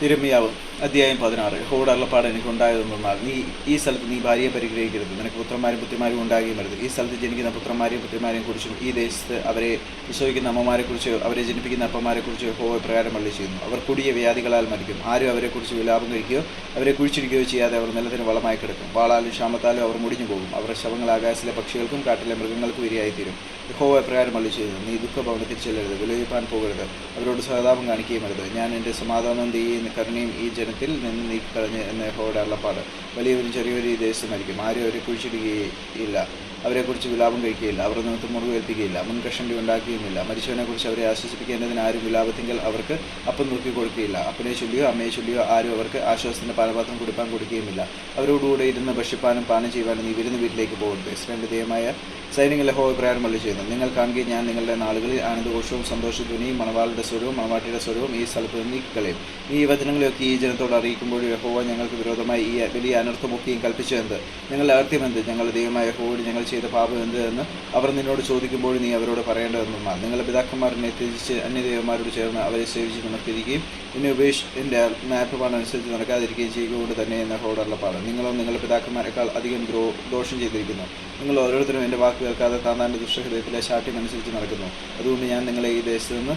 തിരുമിയാവും അധ്യായം പതിനാറ്. ഹോട് അള്ളപ്പാട് എനിക്ക് ഉണ്ടായതെന്നാൽ നീ ഈ സ്ഥലത്ത് നീ ഭാര്യയെ പരിഗ്രഹിക്കരുത്. നിനക്ക് പുത്രന്മാരും പുത്രിമാരും ഉണ്ടാകുകയും വരുത് ഈ സ്ഥലത്ത് ജനിക്കുന്ന പുത്രന്മാരെയും പുത്രിമാരെയും കുറിച്ചും ഈ ദേശത്ത് അവരെ വിശ്വസിക്കുന്ന അമ്മമാരെക്കുറിച്ച് അവരെ ജനിപ്പിക്കുന്ന അപ്പന്മാരെക്കുറിച്ച് ഹോ പ്രകാരം വള്ളി ചെയ്യുന്നു. അവർ കൂടിയ വ്യാധികളാൽ മരിക്കും. ആരും അവരെക്കുറിച്ച് വിലാപം കഴിക്കുകയോ അവരെ കുഴിച്ചിരിക്കുകയോ ചെയ്യാതെ അവർ നിലത്തിന് വളമായി കിടക്കും. വാളാലും ക്ഷാമത്താലും അവർ മുടിഞ്ഞു പോകും അവരുടെ ശവങ്ങൾ ആകാശത്തിലെ പക്ഷികൾക്കും കാട്ടിലെ മൃഗങ്ങൾക്കും ഇരയായിത്തീരും. യഹോവ പ്രകാരം പള്ളി ചെയ്യുന്നു നീ ദുഃഖഭവനത്തിൽ ചെല്ലരുത് വിലയിപ്പാൻ പോകരുത്. അവരോട് സഹതാപം കാണിക്കുകയും അരുത്. ഞാൻ എന്റെ സമാധാനവും തീയും കരുണയും ഈ ജനത്തിൽ നിന്ന് നീക്കിക്കളഞ്ഞ് എന്ന ഹോയുടെ അള്ളപ്പാട് വലിയവരും ചെറിയവരും ഈ ദേശത്ത് ആരും അവരെ കുഴിച്ചിടുകയില്ല. അവരെക്കുറിച്ച് വിലാപം കഴിക്കുകയില്ല അവരുടെ നിമിത്തം മുറിവേൽപ്പിക്കുകയില്ല മുൻകഷണ്ടി ഉണ്ടാക്കുകയുമില്ല മരിച്ചവനെക്കുറിച്ച് അവരെ ആശ്വസിപ്പിക്കേണ്ടതിന് ആരും വിലാപത്തിങ്കിൽ അവർക്ക് അപ്പം നോക്കി കൊടുക്കുകയില്ല. അപ്പനെ ചൊല്ലിയോ അമ്മയെ ചൊല്ലിയോ ആരും അവർക്ക് ആശ്വാസത്തിന്റെ പാലപാത്രം കൊടുക്കാൻ കൊടുക്കുകയുമില്ല. അവരോടുകൂടെ ഇരുന്ന് ഭക്ഷിപ്പാനും പാനം ചെയ്യുവാനും നീ വിരുന്ന് വീട്ടിലേക്ക് പോകരുത്. ഇസ്രേലിന്റെ ദയമായ സൈനിക ലഹോ പ്രകാരം വള്ളി ചെയ്യുന്നു നിങ്ങൾ കാണുകയും ഞാൻ നിങ്ങളുടെ നാളുകളിൽ ആനന്ദഘോഷവും സന്തോഷധ്വനിയും മണവാളുടെ സ്വരവും മണവാട്ടിയുടെ സ്വരവും ഈ സ്ഥലത്ത് നീക്കിക്കളയും. ഈ വചനങ്ങളെയൊക്കെ ഈ ജനത്തോട് അറിയിക്കുമ്പോൾ യഹോവ ഞങ്ങൾക്ക് വിരോധമായി ഈ വലിയ അനർത്ഥമൊക്കെയും കൽപ്പിച്ചു എന്ത് ഞങ്ങളുടെ അർത്ഥം എന്ത്? ഞങ്ങളുടെ ദൈവമായ യഹോവോട് ഞങ്ങൾ ചെയ്ത പാപം എന്ത് എന്ന് അവർ നിന്നോട് ചോദിക്കുമ്പോൾ നീ അവരോട് പറയേണ്ടതെന്നാൽ നിങ്ങളുടെ പിതാക്കന്മാരനെ ത്യജിച്ച് അന്യദേവന്മാരോട് ചേർന്ന് അവരെ സേവിച്ച് നിവർത്തിരിക്കുകയും എന്നെ ഉപേക്ഷ എന്റെ ആത്മാഭിമാനമനുസരിച്ച് നടക്കാതിരിക്കുകയും ചെയ്യുകൊണ്ട് തന്നെ എന്ന ഹോടുള്ളപ്പാട് നിങ്ങളോ നിങ്ങളുടെ പിതാക്കന്മാരെക്കാൾ അധികം ദ്രോ ദോഷം ചെയ്തിരിക്കുന്നു. നിങ്ങൾ ഓരോരുത്തരും എന്റെ വാക്ക് കേൾക്കാതെ താന്താന്റെ ദുഷ്ടഹൃദയത്തിലെ ശാഠ്യം അനുസരിച്ച് നടക്കുന്നു. അതുകൊണ്ട് ഞാൻ നിങ്ങളെ ഈ ദേശത്ത് നിന്ന്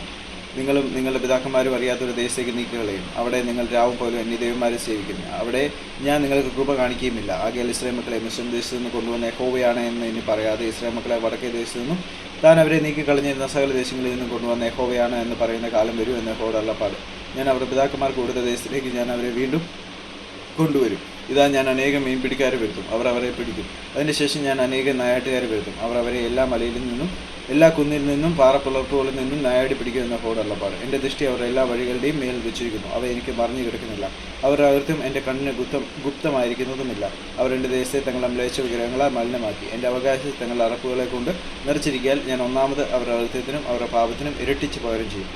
നിങ്ങളും നിങ്ങളുടെ പിതാക്കന്മാരും അറിയാത്തൊരു ദേശത്തേക്ക് നീക്കുകളെയും അവിടെ നിങ്ങൾ രാവും പോലും അന്യദേവന്മാരെ സേവിക്കുന്നു. അവിടെ ഞാൻ നിങ്ങൾക്ക് കൃപ കാണിക്കുകയുമില്ല. ആകെയാൽ ഇസ്രായേൽ മക്കളെ മിശ്രം ദേശത്ത് നിന്ന് കൊണ്ടുവന്ന യഹോവയാണ് എന്ന് ഇനി പറയാതെ ഇസ്രായേൽ മക്കളെ വടക്കേ ദേശത്തു നിന്നും താൻ അവരെ നീക്കിക്കളഞ്ഞിരുന്ന സകല ദേശങ്ങളിൽ നിന്നും കൊണ്ടുവന്ന യഹോവയാണ് എന്ന് പറയുന്ന കാലം വരും എന്ന് യഹോയുടെ അള്ളപ്പാട് ഞാൻ അവരുടെ പിതാക്കന്മാർക്ക് കൊടുത്ത ദേശത്തിലേക്ക് ഞാൻ അവരെ വീണ്ടും കൊണ്ടുവരും. ഇതാ ഞാൻ അനേകം മീൻ പിടിക്കാരെ വരുത്തും. അവർ അവരെ പിടിക്കും. അതിനുശേഷം ഞാൻ അനേകം നായാട്ടുകാരെ വരുത്തും. അവർ അവരെ എല്ലാ മലയിൽ നിന്നും എല്ലാ കുന്നിൽ നിന്നും പാറപ്പിളർപ്പുകളിൽ നിന്നും നായാടി പിടിക്കുമെന്ന ഹോടള്ളപ്പാട് എന്റെ ദൃഷ്ടി അവർ എല്ലാ വഴികളുടെയും മേൽ വെച്ചിരിക്കുന്നു. അവ എനിക്ക് മറിഞ്ഞു കിടക്കുന്നില്ല. അവരുടെ അകൃത്യം എന്റെ കണ്ണിന് ഗുപ്തം ഗുപ്തമായിരിക്കുന്നതുമില്ല. അവർ ദേശത്തെ തങ്ങളുടെ മ്ലേച്ഛ വിഗ്രഹങ്ങളാൽ മലിനമാക്കി. എന്റെ അവകാശത്തെ തങ്ങളുടെ അറപ്പുകളെ കൊണ്ട് നിറച്ചിരിക്കാൻ ഞാൻ ഒന്നാമത് അവരുടെ അകൃത്യത്തിനും അവരുടെ പാപത്തിനും ഇരട്ടിച്ച് പകരം ചെയ്യും.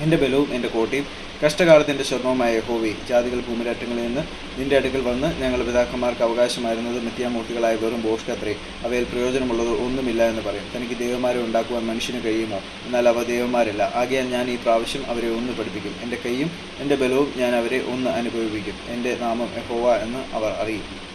എന്റെ ബലവും എന്റെ കോട്ടയും കഷ്ടകാലത്തിന്റെ സ്വർണവുമായ ഹോവി ജാതികൾ ഭൂമിരാറ്റങ്ങളിൽ നിന്ന് നിന്റെ അടുക്കൽ വന്ന് ഞങ്ങൾ പിതാക്കന്മാർക്ക് അവകാശമായിരുന്നത് മിഥ്യാമൂർത്തികളായ വെറും ബോഷ്കത്രേ അവയിൽ പ്രയോജനമുള്ളത് ഒന്നുമില്ല എന്ന് പറയും. തനിക്ക് ദൈവമാരെ ഉണ്ടാക്കുവാൻ മനുഷ്യന് കഴിയുമോ? എന്നാൽ അവ ദൈവമാരല്ല ആകയാൽ ഞാൻ ഈ പ്രാവശ്യം അവരെ ഒന്ന് പഠിപ്പിക്കും. എന്റെ കൈയും എന്റെ ബലവും ഞാൻ അവരെ ഒന്ന് അനുഭവിപ്പിക്കും. എന്റെ നാമം യഹോവ എന്ന് അവർ അറിയും